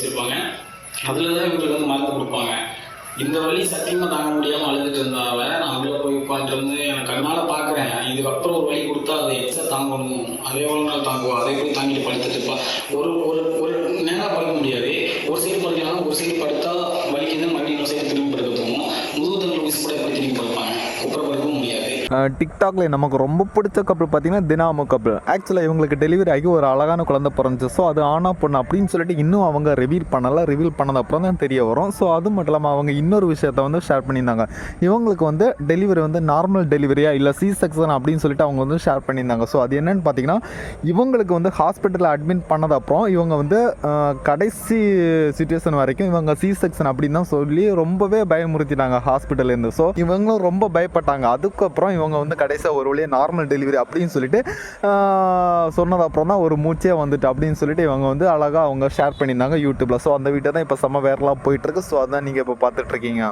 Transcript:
வச்சுருப்பாங்க. அதில் தான் இவங்களுக்கு வந்து மருந்து கொடுப்பாங்க. இந்த வழி சத்தியமாக தாங்க முடியாமல் அழுதுட்டு இருந்தால நான் உள்ளே போய் உட்காந்துருந்து எனக்கு கண்ணால் பார்க்குறேன் இதுக்கப்புறம் ஒரு வழி கொடுத்தா அதை எச்சா தாங்கணும். அதே எவ்வளோ நாள் தாங்குவோம் அதை போய் தாங்கிட்டு படுத்துட்டு டிக்டாக்ல நமக்கு ரொம்ப பிடிச்ச கப்பல் பார்த்தீங்கன்னா தினாமு கப்பல் ஆக்சுவலாக இவங்களுக்கு டெலிவரி ஆகி ஒரு அழகான குழந்தை பிறந்துச்சு. ஸோ அது ஆனா பொண்ணு அப்படின்னு சொல்லிட்டு இன்னும் அவங்க ரிவீல் பண்ணலை. ரிவீல் பண்ணது அப்புறம் தான் தெரிய வரும். ஸோ அது மட்டும் இல்லாமல் அவங்க இன்னொரு விஷயத்த வந்து ஷேர் பண்ணியிருந்தாங்க. இவங்களுக்கு வந்து டெலிவரி வந்து நார்மல் டெலிவரியா இல்லை சி செக்ஷன் அப்படின்னு சொல்லிட்டு அவங்க வந்து ஷேர் பண்ணியிருந்தாங்க. ஸோ அது என்னன்னு பார்த்தீங்கன்னா இவங்களுக்கு வந்து ஹாஸ்பிட்டலில் அட்மிட் பண்ணது அப்புறம் இவங்க வந்து கடைசி சுச்சுவேஷன் வரைக்கும் இவங்க சி செக்ஷன் அப்படின்னு தான் சொல்லி ரொம்பவே பயமுறுத்திட்டாங்க ஹாஸ்பிட்டல்லேருந்து ஸோ இவங்களும் ரொம்ப பயப்பட்டாங்க. அதுக்கப்புறம் இவங்க வந்து கடைசியாக ஒரு வழியாக நார்மல் டெலிவரி அப்படின்னு சொல்லிட்டு ஆஹ், சொன்னது அப்புறம் தான் ஒரு மூச்சே வந்துட்டு அப்படின்னு சொல்லிட்டு இவங்க வந்து அழகாக அவங்க ஷேர் பண்ணியிருந்தாங்க யூடியூப்பில் ஸோ அந்த வீட்டை தான் இப்போ செம்ம வேறலாம் போயிட்டுருக்கு ஸோ அதான் நீங்கள் இப்போ பார்த்துட்ருக்கீங்க